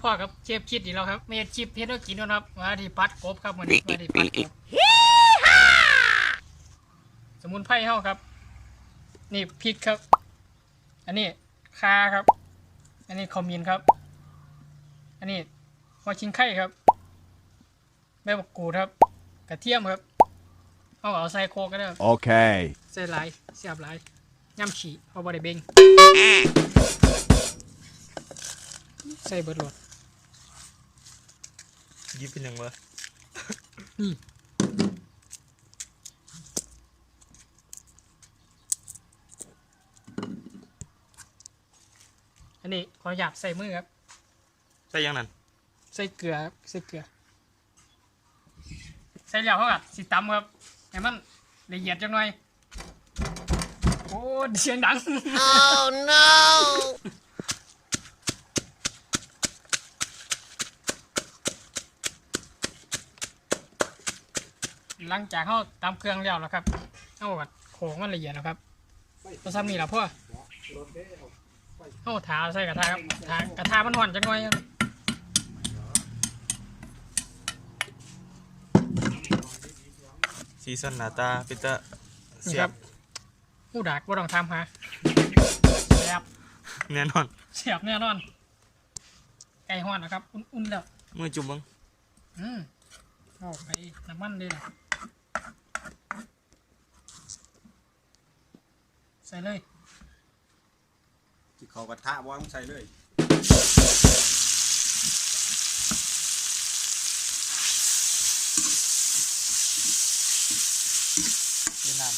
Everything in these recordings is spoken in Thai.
มาพ่อกับเชฟคิดอีกแล้วครับเมดชิปเพชรกินด้วยนะครับมาที่ปัดกบครับวันนี้มาที่ปัดกบสมุนไพรเฮาครับ นี่พริกครับ อันนี้คาครับ อันนี้ขมิ้นครับ อันนี้หัวชิงไข่ครับใบบักกูดครับ กระเทียมครับเอาเอาใส่โคกก็ได้ครับ Okay. ใส่หลายเสียบหลายย่ำฉี่เอาบริเบงใส่เบิดโหลด ยิบเป็นยังวะนี่อันนี้ขออนุญาตใส่มือครับใช่ยังนั่นใส่เกลือครับใส่เกลือ ใส่แล้วเขากัดสิตำครับให้มันละเอียดจังหน่อย โอ้เสียงดัง Oh no! หลังจากเขาตำเครื่องแล้วแล้วครับเอากัดโขงมันละเอียดแล้วครับตัวซ้ำนี่แหละพ่อเอาถาใส่กระทะครับถากระทะมันห่อนจังหน่อยครับซีซันหน้าตาเป็นตานี่เสีคยรับบผู้ดักบ่ต้องทำฮะแซ่บแน่นอนแซ่บแน่นอน ไก่ห่อนนะครับ อุ่นๆแล้วมือจุ่มมึงอืมเอาไปน้ำมันเลยนะ ใส่เลยที่เขากระทะวางใส่เลยเวียดนาม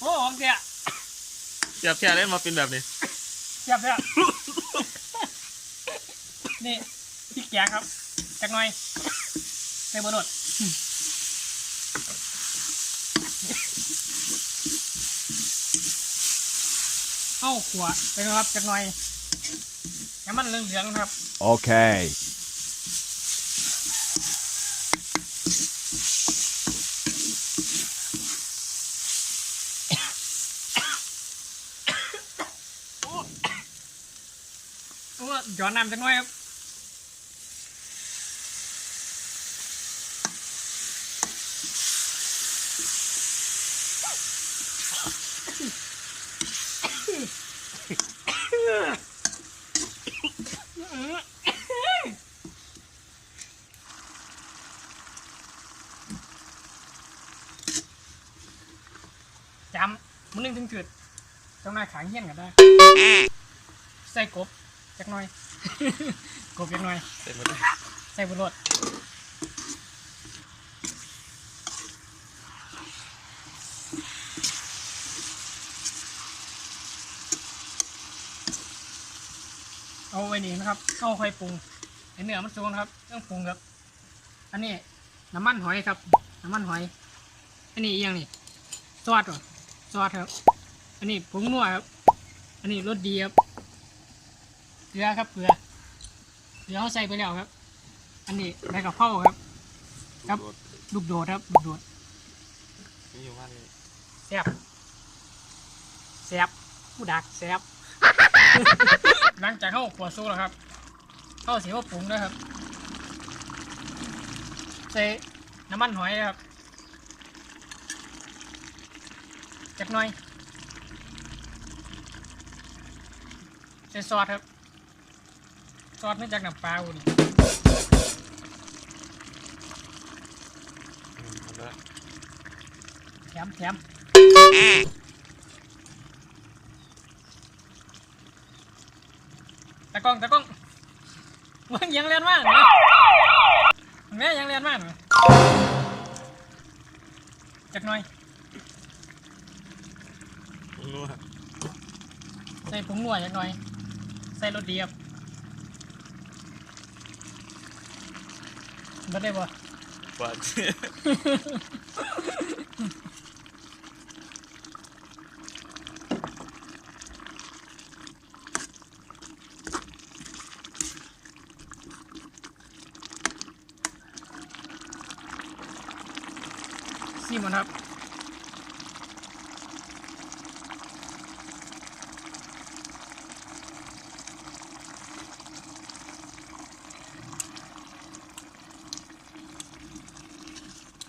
โอ้ของเสียเสียบแค่เล่นมาเป็นแบบนี้เสียบเสียบนี่พริกแกงครับจักหน่อย ใส่บะรดเข้าขวไปนะครับจักหน่อยให้มันเหลืองๆนะครับ Okay. โอ้ย้อนน้ำจักหน่อยครับ จำ มันนึงถึงจุดตรงหน้าขางเฮี้ยนกันได้ ใส่กบจักหน่อย กบจักหน่อย เสร็จหมดเลยใส่บุรดเอาไว้นี่นะครับเอาค่อยปรุงไอเนื้อมันสูงนะครับต้องปรุงครับ อันนี้น้ำมันหอยครับ น้ำมันหอย อันนี้อีกอย่างนี่ซอสเหรอ ซอสครับ อันนี้ผงนัวครับ อันนี้รสดีครับ เกลือครับเกลือ เกลือเขาใส่ไปแล้วครับ อันนี้ใบกะเพราครับ ครับ ลูกโดดครับ ลูกโดดมีอยู่บ้านเลยแซ่บแซ่บผู้ดักแซ่บหลังจากเข้าขวดซุกแล้วครับ เข้าสีว่าปรุงด้วยครับ ใส่น้ำมันหอยครับ จักหน่อยใส่ซอสครับ ซอสมาจากน้ำปลาอุ่นแถมแถมตะกล้องตะกล้องมึงยังเรียนมากนะแม่ยังเรียนมากจักหน่อย นัวใส่ผงนัวจักหน่อย ใส่รสดีครับบ่ได้บ่กว่าซีมันครับ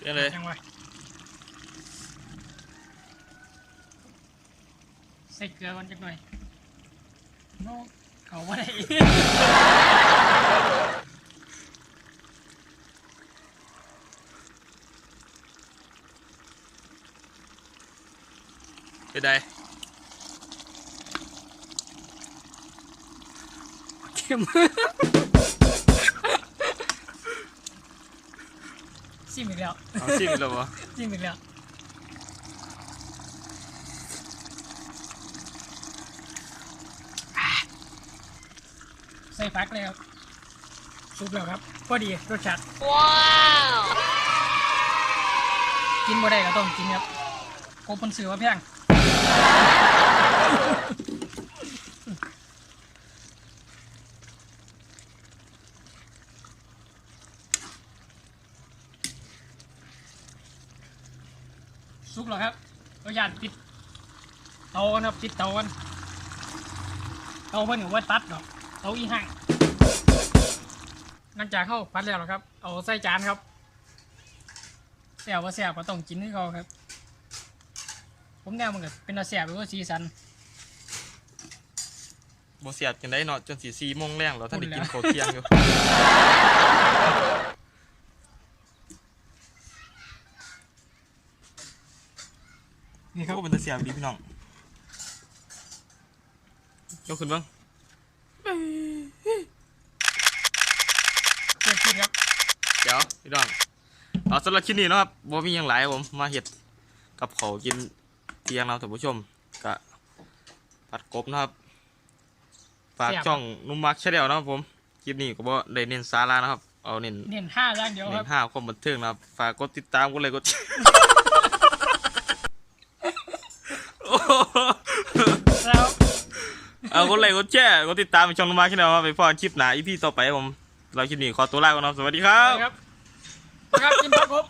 เปลี่ยนเลยยังไงใส่ ซิมอีกแล้วเอาชิมอีกแล้วบ่ซิมอีกแล้วอะใส่พักเลยครับซุปแล้วครับพอดีรสชาติว้าวกินบ่ได้ก็ต้องกินครับกบมันซื้อว่าแพง สุกแล้ว เราอยากปิดเตากันครับปิดเตากันเตาเพิ่นกับว่าตัดดอกเตาอีห่างหลังจากเข้าพัดแล้วครับ เอาใส่จานครับแซ่บว่าแซ่บก็ต้องกินให้เขาครับ ผมแนวมันก็เป็นอาแซ่บหรือว่าสีสันบ่เสียบจังได๋เนาะจนสิ4โมงแรงแล้วท่านได้กินพูข้าดวแล้วเที่ยงอยู่ นี่เขาก็เป็นตาเสียบดีพี่น้องยกขึ้นเบ้างเกิดขึ้นครับ เดี๋ยวพี่น้องเอาสำหรับคลิปนี้เนาะครับบ่มีหยังหลายครับผมมาเฮ็ดกับเขาวกินเที่ยงเราะท่านผู้ชมก็ผัดกบนะครับฝากช่องนุ่มมักแชนแนลนะครับผมคลิปนี้ก็บ่ได้เน้นสาระนะครับ เอาเน้นเน้นห้าอย่างเดียวคเน้รับนห้าความบันเทิงนะครับฝากกดติดตามกันเลยกด เอากดไลค์กดแชร์กดติดตามช่องนุ่มมักแชนแนลครับไปพอคลิปหนาอีพีต่อไปครับผมเราคลิปนี้ขอตัวลาก่อนนะครับสวัสดีครับ ครับ ครับกินผักกบ